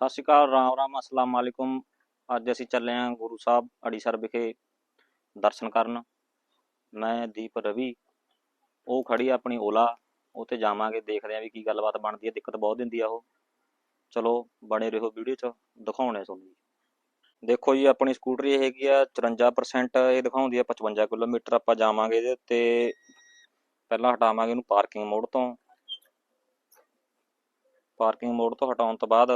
ਸਤਿ ਸ਼੍ਰੀ ਅਕਾਲ, ਰਾਮ ਰਾਮ, ਅਸਲਾਮ ਵਾਲੇਕੁਮ ਅੱਜ ਅਸੀਂ ਚੱਲੇ ਹਾਂ ਗੁਰੂ ਸਾਹਿਬ ਅੜੀਸਰ ਵਿਖੇ ਦਰਸ਼ਨ ਕਰਨ। ਮੈਂ ਦੀਪ ਰਵੀ, ਉਹ ਖੜੀ ਆਪਣੀ ਓਲਾ, ਉੱਥੇ ਜਾਵਾਂਗੇ, ਦੇਖਦੇ ਆਂ ਵੀ ਕੀ ਗੱਲਬਾਤ ਬਣਦੀ ਹੈ, ਦਿੱਕਤ ਬਹੁਤ ਦਿੰਦੀ ਆ ਉਹ। ਚਲੋ, ਬਣੇ ਰਹੋ ਵੀਡੀਓ 'ਚ ਦਿਖਾਉਣੇ ਤੁਹਾਨੂੰ ਦੇਖੋ ਜੀ, ਆਪਣੀ ਸਕੂਟਰੀ ਇਹ ਹੈਗੀ ਆ 54% ਇਹ ਦਿਖਾਉਂਦੀ ਆ 55 ਕਿਲੋਮੀਟਰ, ਆਪਾਂ ਜਾਵਾਂਗੇ ਇਹਦੇ 'ਤੇ ਪਹਿਲਾਂ ਹਟਾਵਾਂਗੇ ਇਹਨੂੰ ਪਾਰਕਿੰਗ ਮੋਡ ਤੋਂ। ਪਾਰਕਿੰਗ ਮੋਡ ਤੋਂ ਹਟਾਉਣ ਤੋਂ ਬਾਅਦ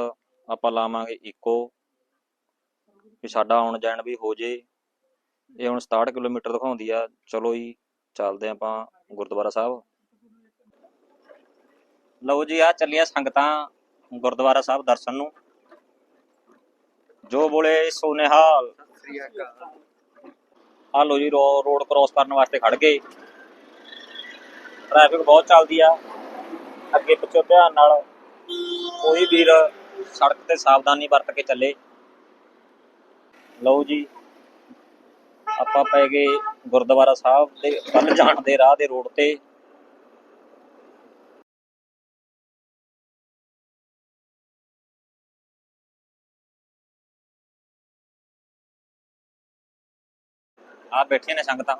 ਆਪਾਂ ਲਾਵਾਂਗੇ ਇਕੋ ਵੀ ਸਾਡਾ ਆਉਣ ਜਾਣ ਵੀ ਹੋ ਜੇ। ਇਹ ਹੁਣ 67 ਕਿਲੋਮੀਟਰ ਦਿਖਾਉਂਦੀ ਆ। ਚਲੋ ਜੀ, ਚੱਲਦੇ ਆਪਾਂ ਗੁਰਦੁਆਰਾ ਸਾਹਿਬ। ਲਓ ਜੀ ਆ ਚੱਲੀਆਂ ਸੰਗਤਾਂ ਗੁਰਦੁਆਰਾ ਸਾਹਿਬ ਦਰਸ਼ਨ ਨੂੰ। ਜੋ ਬੋਲੇ ਸੋ ਨਿਹਾਲ ਆ ਲਓ ਜੀ ਰੋਡ ਕ੍ਰੋਸ ਕਰਨ ਵਾਸਤੇ ਖੜ ਗਏ। ਟ੍ਰੈਫਿਕ ਬਹੁਤ ਚੱਲਦੀ ਆ। ਅੱਗੇ ਪਿੱਛੇ ਧਿਆਨ ਨਾਲ ਕੋਈ ਵੀਰ ਸੜਕ ਤੇ ਸਾਵਧਾਨੀ ਵਰਤ ਕੇ ਚੱਲੇ। ਲਓ ਜੀ, ਆਪਾਂ ਪੈ ਗਏ ਗੁਰਦੁਆਰਾ ਸਾਹਿਬ ਦੇ ਵੱਲ ਜਾਣ ਦੇ ਰਾਹ ਦੇ ਰੋਡ ਤੇ। ਆ ਬੈਠੀਆਂ ਨੇ ਸੰਗਤਾਂ।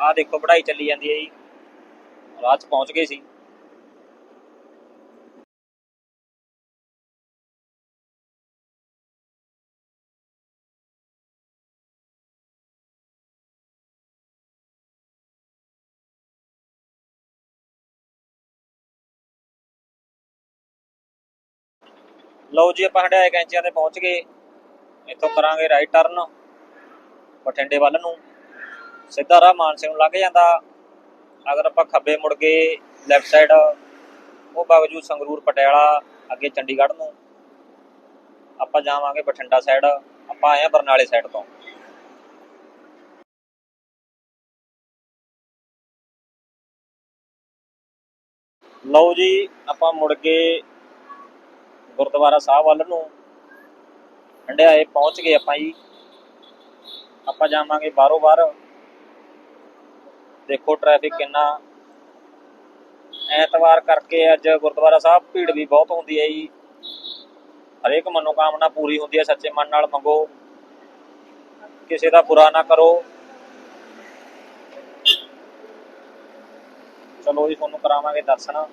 ਆ ਦੇਖੋ, ਪੜ੍ਹਾਈ ਚੱਲੀ ਜਾਂਦੀ ਹੈ ਜੀ। ਰਾਹ 'ਚ ਪਹੁੰਚ ਗਏ ਸੀ। ਲਓ ਜੀ, ਆਪਾਂ ਹੰਡਾਏ ਕੈਂਚੀਆਂ ਤੇ ਪਹੁੰਚ ਗਏ। ਇੱਥੋਂ ਕਰਾਂਗੇ ਰਾਈਟ ਟਰਨ ਬਠਿੰਡੇ ਵੱਲ ਨੂੰ। ਸਿੱਧਾ ਰਾਹ ਮਾਨਸੇ ਨੂੰ ਲੰਘ ਜਾਂਦਾ। ਅਗਰ ਆਪਾਂ ਖੱਬੇ ਮੁੜ ਗਏ ਲੈਫਟ ਸਾਈਡ ਉਹ ਬਾਗਜੂ ਸੰਗਰੂਰ, ਪਟਿਆਲਾ, ਅੱਗੇ ਚੰਡੀਗੜ੍ਹ ਨੂੰ। ਆਪਾਂ ਜਾਵਾਂਗੇ ਬਠਿੰਡਾ ਸਾਈਡ ਆਪਾਂ ਆਏ ਆ ਬਰਨਾਲੇ ਸਾਈਡ ਤੋਂ। ਲਓ ਜੀ, ਆਪਾਂ ਮੁੜ ਕੇ ਗੁਰਦੁਆਰਾ ਸਾਹਿਬ ਵੱਲ ਨੂੰ ਹੰਡਿਆਏ ਪਹੁੰਚ ਗਏ ਆਪਾਂ ਜੀ। ਆਪਾਂ ਜਾਵਾਂਗੇ ਬਾਹਰੋਂ ਬਾਹਰ। ਦੇਖੋ ਟ੍ਰੈਫਿਕ ਕਿੰਨਾ। ਐਤਵਾਰ ਕਰਕੇ ਅੱਜ ਗੁਰਦੁਆਰਾ ਸਾਹਿਬ ਭੀੜ ਵੀ ਬਹੁਤ ਹੁੰਦੀ ਹੈ ਜੀ। ਹਰੇਕ ਮਨੋਕਾਮਨਾ ਪੂਰੀ ਹੁੰਦੀ ਹੈ, ਸੱਚੇ ਮਨ ਨਾਲ ਮੰਗੋ। ਕਿਸੇ ਦਾ ਬੁਰਾ ਨਾ ਕਰੋ। ਚਲੋ ਜੀ, ਤੁਹਾਨੂੰ ਕਰਾਵਾਂਗੇ ਦਰਸ਼ਨ।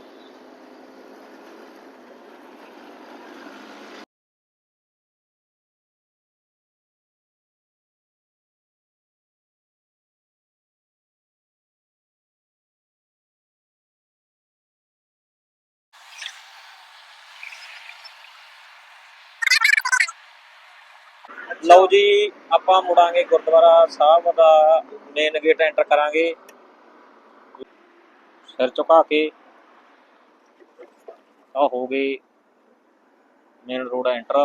ਲਓ ਜੀ, ਆਪਾਂ ਮੁੜਾਂਗੇ ਗੁਰਦੁਆਰਾ ਸਾਹਿਬ ਦਾ ਮੇਨ ਗੇਟ ਐਂਟਰ ਕਰਾਂਗੇ। ਸਿਰ ਝੁਕਾ ਕੇ ਆ ਹੋ ਗਏ ਮੇਨ ਰੋਡ ਐਂਟਰ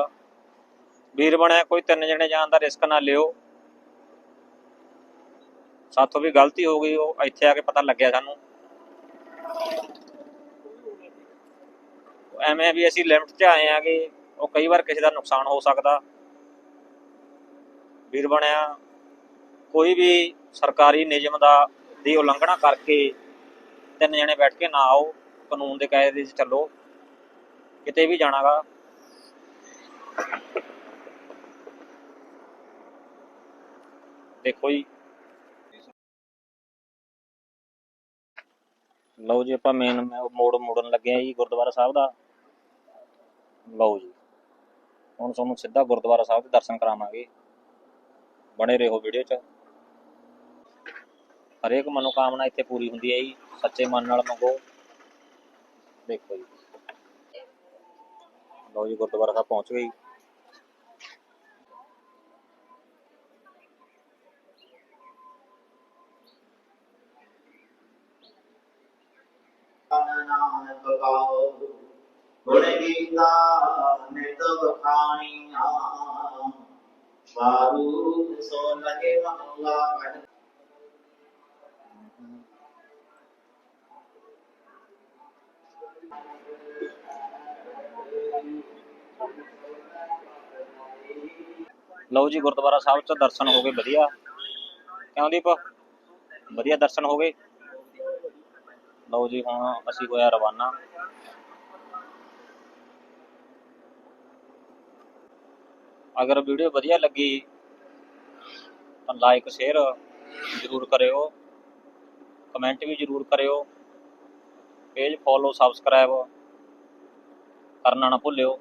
ਵੀਰ ਬਣਿਆ, ਕੋਈ ਤਿੰਨ ਜਣੇ ਜਾਣ ਦਾ ਰਿਸਕ ਨਾ ਲਿਓ। ਸਾਥੋਂ ਵੀ ਗਲਤੀ ਹੋ ਗਈ, ਉਹ ਇੱਥੇ ਆ ਕੇ ਪਤਾ ਲੱਗਿਆ ਸਾਨੂੰ। ਐਵੇਂ ਵੀ ਅਸੀਂ ਲਿਮਟ 'ਚ ਆਏ ਆਗੇ, ਉਹ ਕਈ ਵਾਰ ਕਿਸੇ ਦਾ ਨੁਕਸਾਨ ਹੋ ਸਕਦਾ। ਵੀਰ ਬਣਿਆ। ਕੋਈ ਵੀ ਸਰਕਾਰੀ ਨਿਯਮ ਦਾ ਦੀ ਉਲੰਘਣਾ ਕਰਕੇ ਤਿੰਨ ਜਣੇ ਬੈਠ ਕੇ ਨਾ ਆਓ, ਕਾਨੂੰਨ ਦੇ ਕਾਇਦੇ ਵਿੱਚ ਚੱਲੋ। ਕਿਤੇ ਵੀ ਜਾਣਾਗਾ। ਦੇਖੋ ਜੀ। ਲਓ ਜੀ ਆਪਾਂ ਮੇਨ ਮੋੜ ਮੋੜਨ ਲੱਗੇ ਆ ਜੀ ਗੁਰਦੁਆਰਾ ਸਾਹਿਬ ਦਾ। ਲਓ ਜੀ। ਹੁਣ ਤੁਹਾਨੂੰ ਸਿੱਧਾ ਗੁਰਦੁਆਰਾ ਸਾਹਿਬ ਦੇ ਦਰਸ਼ਨ ਕਰਾਵਾਂਗੇ। ਬਣੇ ਰਹੋ ਵੀਡੀਓ 'ਚ। ਹਰੇਕ ਮਨੋਕਾਮਨਾ ਇੱਥੇ ਪੂਰੀ ਹੁੰਦੀ ਹੈ ਜੀ। ਸੱਚੇ ਮਨ ਨਾਲ ਮੰਗੋ। ਦੇਖੋ ਜੀ। ਲਓ ਜੀ, ਗੁਰਦੁਆਰਾ ਸਾਹਿਬ ਪਹੁੰਚ ਗਏ ਗੁਣ ਗੀਤਾ ਨਿਤ ਬਖਾਣੀਆਂ ਵਾਰੂ ਸੋ ਲਗੇ ਮਹਲਾ ਪੜ ਲਓ ਜੀ, ਗੁਰਦੁਆਰਾ ਸਾਹਿਬ 'ਚ ਦਰਸ਼ਨ ਹੋ ਗਏ, ਵਧੀਆ। ਕਿਉਂ ਦੀਪ? ਵਧੀਆ ਦਰਸ਼ਨ ਹੋ ਗਏ? ਲਓ ਜੀ, ਹੁਣ ਅਸੀਂ ਹੋਇਆ ਰਵਾਨਾ। ਅਗਰ ਵੀਡੀਓ ਵਧੀਆ ਲੱਗੀ ਤਾਂ ਲਾਈਕ ਸ਼ੇਅਰ ਜ਼ਰੂਰ ਕਰਿਓ। ਕਮੈਂਟ ਵੀ ਜ਼ਰੂਰ ਕਰਿਓ। ਪੇਜ ਫੋਲੋ ਸਬਸਕ੍ਰਾਈਬ ਕਰਨਾ ਨਾ ਭੁੱਲਿਓ।